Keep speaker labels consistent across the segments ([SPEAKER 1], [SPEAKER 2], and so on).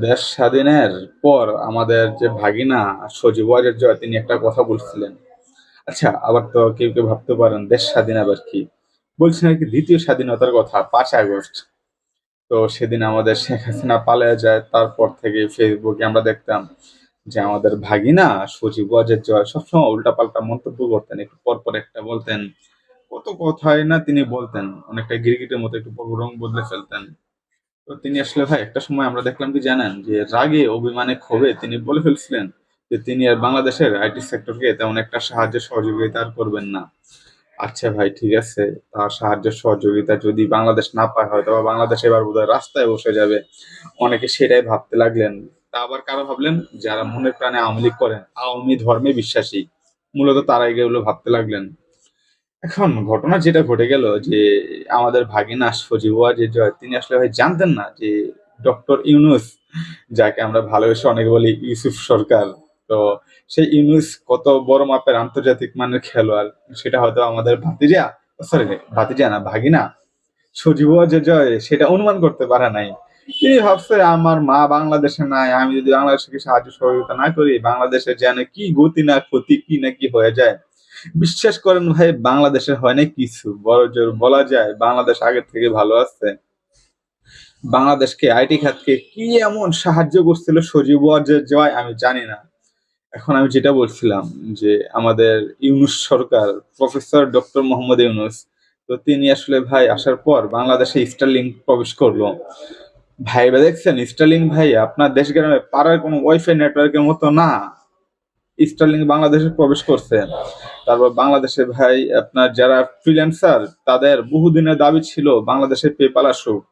[SPEAKER 1] দেশ স্বাধীনের পর আমাদের যে ভাগিনা সজীব ওয়াজেদ জয়, তিনি একটা কথা বলছিলেন। আচ্ছা আবার তো কেউ কেউ ভাবতে পারেন, দেশ স্বাধীন আবার কি? বলছেন আর কি দ্বিতীয় স্বাধীনতার কথা, পাঁচ আগস্ট। তো সেদিন আমাদের শেখ হাসিনা পালিয়ে যায়, তারপর থেকে ফেসবুকে আমরা দেখতাম যে আমাদের ভাগিনা সজীব ওয়াজেদ জয় সবসময় উল্টাপাল্টা মন্তব্য করতেন, একটু পর পর একটা বলতেন। কত কথাই না তিনি বলতেন, অনেকটা গিরগিটের মতো একটু রং বদলে ফেলতেন। তো তিনি আসলে ভাই, একটা সময় আমরা দেখলাম কি জানেন? যে রাগে, অভিমানে, ক্ষোভে তিনি বলে ফেলছিলেন যে তিনি আর বাংলাদেশের আইটি সেক্টরকে তেমন একটা সাহায্য সহযোগিতা আর করবেন না। আচ্ছা ভাই, ঠিক আছে। তার সাহায্য সহযোগিতা যদি বাংলাদেশ না পায়, হয়তো বা বাংলাদেশ এবার বোধহয় রাস্তায় বসে যাবে। অনেকে সেটাই ভাবতে লাগলেন। তা আবার কারও ভাবলেন? যারা মনের প্রাণে আওয়ামী লীগ করেন, আওয়ামী ধর্মে বিশ্বাসী। মূলত তারা এগুলো ভাবতে লাগলেন। এখন ঘটনা যেটা ঘটে গেল যে আমাদের ভাগিনা সজীব ওয়াজেদ জয় তিনি আসলে ভাই জানতেন না যে ডক্টর ইউনুস, যাকে আমরা ভালোবেসে অনেকে বলি ইউসুফ সরকার, তো সেই ইউনুস কত বড় মাপের আন্তর্জাতিক মানের খেলোয়াড়, সেটা হয়তো আমাদের ভাতিজা সরি ভাতিজা না, ভাগিনা সজীব যে জয় সেটা অনুমান করতে পারে নাই। তিনি ভাবছে, আমার মা বাংলাদেশে নাই, আমি যদি বাংলাদেশকে সাহায্য সহযোগিতা না করি, বাংলাদেশে যেন কি গতি না ক্ষতি কি না কি হয়ে যায় বিশ্বাস করেন ভাই, বাংলাদেশে হয় না কিছু। বড় জোর বলা যায়, বাংলাদেশ আগের থেকে ভালো আছে। বাংলাদেশকে, আইটি খাতকে কি এমন সাহায্য করছিল সজীব জয় আমি জানি না। এখন আমি যেটা বলছিলাম যে, আমাদের ইউনুস সরকার, প্রফেসর ডক্টর মোহাম্মদ ইউনুস, তো তিনি আসলে ভাই আসার পর বাংলাদেশে স্টারলিংক প্রবেশ করল। ভাই দেখছেন স্টারলিংক ভাই আপনার দেশ গ্রামে পাড়ার কোনো ওয়াইফাই নেটওয়ার্কের মতো না। স্টারলিং বাংলাদেশে প্রবেশ করছে তারপর বাংলাদেশে ভাই আপনার যারা ফ্রিল্যান্সার তাদের বহুদিনের দাবি ছিল বাংলাদেশে পেপাল আসুক।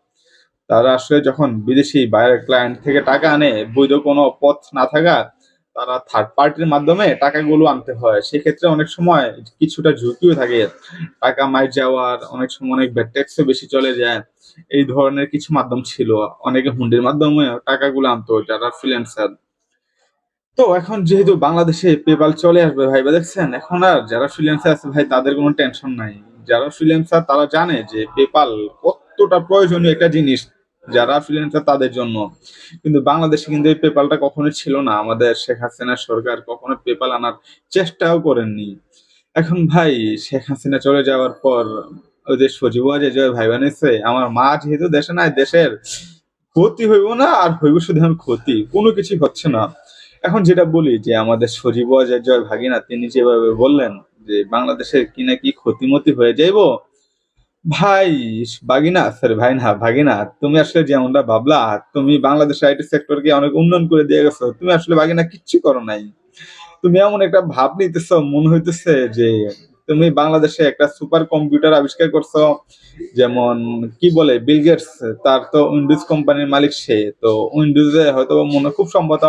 [SPEAKER 1] তারা আসলে যখন বিদেশি বাইরের ক্লায়েন্ট থেকে টাকা আনে, বৈধ কোনো পথ না থাকা, তারা থার্ড পার্টির মাধ্যমে টাকাগুলো আনতে হয়। সেক্ষেত্রে অনেক সময় কিছুটা ঝুঁকিও থাকে। টাকা মাই যাওয়ার অনেক সময় অনেক ট্যাক্সও বেশি চলে যায়। এই ধরনের কিছু মাধ্যম ছিল। অনেকে হুন্ডির মাধ্যমে টাকাগুলো আনতো যারা ফ্রিল্যান্সার তো এখন যেহেতু বাংলাদেশে পেপাল চলে আসবে ভাই, বা দেখছেন, এখন আর যারা ফ্রিল্যান্সার আছে ভাই, তাদের কোনো টেনশন নাই। যারা ফ্রিল্যান্সার তারা জানে যে পেপাল কতটা প্রয়োজনীয় একটা জিনিস যারা ফ্রিল্যান্সার তাদের জন্য। কিন্তু বাংলাদেশে কিন্তু এই পেপালটা কখনোই ছিল না। আমাদের শেখ হাসিনা সরকার কখনো পেপাল আনার চেষ্টাও করেননি। এখন ভাই, শেখ হাসিনা চলে যাওয়ার পর ওই যে সজীব যে ভাই বানিয়েছে, আমার মা যেহেতু দেশে নাই, দেশের ক্ষতি হইব না, আর হইব শুধু এখন ক্ষতি, কোনো কিছু হচ্ছে না। এখন যেটা বলি যে আমাদের অজয় জয় ভাগিনা, তিনি যেভাবে বললেন যে বাংলাদেশের কি নাকি ক্ষতিমতি হয়ে যাইব, ভাই বাগিনা স্যার ভাই না, ভাগিনা, তুমি আসলে যেমনটা ভাবলা, তুমি বাংলাদেশের আইটি সেক্টরকে অনেক উন্নয়ন করে দিয়ে গেছো, তুমি আসলে বাগিনা কিচ্ছু করো নাই। তুমি এমন একটা ভাব নিতেছ, মনে হইতেছে যে তুমি বাংলাদেশে একটা সুপার কম্পিউটার আবিষ্কার করছ, যেমন কি বলে বিল গেটস তার তো উইন্ডোজ কোম্পানির মালিক সে, তো উইন্ডোজে হয়তো মনে খুব সম্ভবত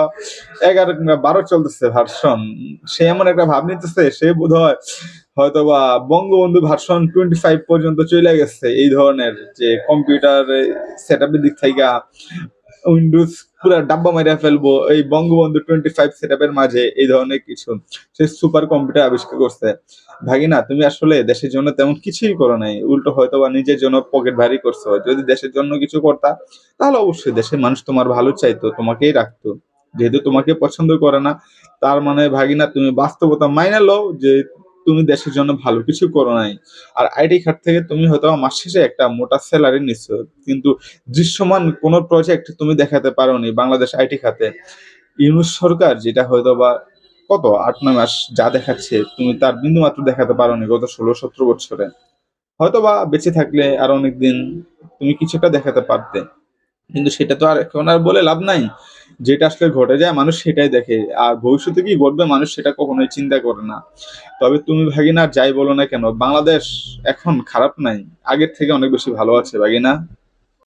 [SPEAKER 1] এগারো কিংবা বারো চলতেছে ভার্সন সে এমন একটা ভাব নিতেছে, সে বোধ হয় হয়তো বা বঙ্গবন্ধু ভার্সন টোয়েন্টি ফাইভ পর্যন্ত চলে গেছে, এই ধরনের যে কম্পিউটার সেট দিক থেকে। উইন্ডোজ পুরো ডাব্বা মারিয়া ফেলব, এই বঙ্গবন্ধু টোয়েন্টি ফাইভ সেট মাঝে এই ধরনের কিছু। সে সুপার কম্পিউটার আবিষ্কার করছে। ভাগিনা, তুমি আসলে দেশের জন্য তেমন কিছুই করো নাই। উল্টো হয়তো বা নিজের জন্য পকেট ভারী করছ। যদি দেশের জন্য কিছু করতা, তাহলে অবশ্যই দেশের মানুষ তোমার ভালো চাইতো, তোমাকেই রাখতো। যেহেতু তোমাকে পছন্দ করে না, তার মানে ভাগিনা, তুমি বাস্তবতা মাইনে লও যে তুমি দেশের জন্য ভালো কিছু করো নাই। আর আইটি খাত থেকে তুমি হয়তো মাস শেষে একটা মোটা স্যালারি নিচ্ছ কিন্তু দৃশ্যমান কোন প্রজেক্ট তুমি দেখাতে পারো নি বাংলাদেশ আইটি খাতে। ইউনুস সরকার যেটা হয়তো বা কত, আট, নয় মাস যা দেখাচ্ছে, তুমি তার বিন্দু মাত্র দেখাতে পারো নি গত ষোলো, সতেরো বছরে। হয়তো বা বেঁচে থাকলে আর অনেকদিন তুমি কিছুটা দেখাতে পারতে। কিন্তু সেটা তো আর এখন আর বলে লাভ নাই। যেটা আসলে ঘটে যায়, মানুষ সেটাই দেখে। আর ভবিষ্যতে কি ঘটবে, মানুষ সেটা কখনোই চিন্তা করে না। তবে তুমি ভাগিনা, যাই বলো না কেন, বাংলাদেশ এখন খারাপ নাই। আগের থেকে অনেক বেশি ভালো আছে, ভাগিনা।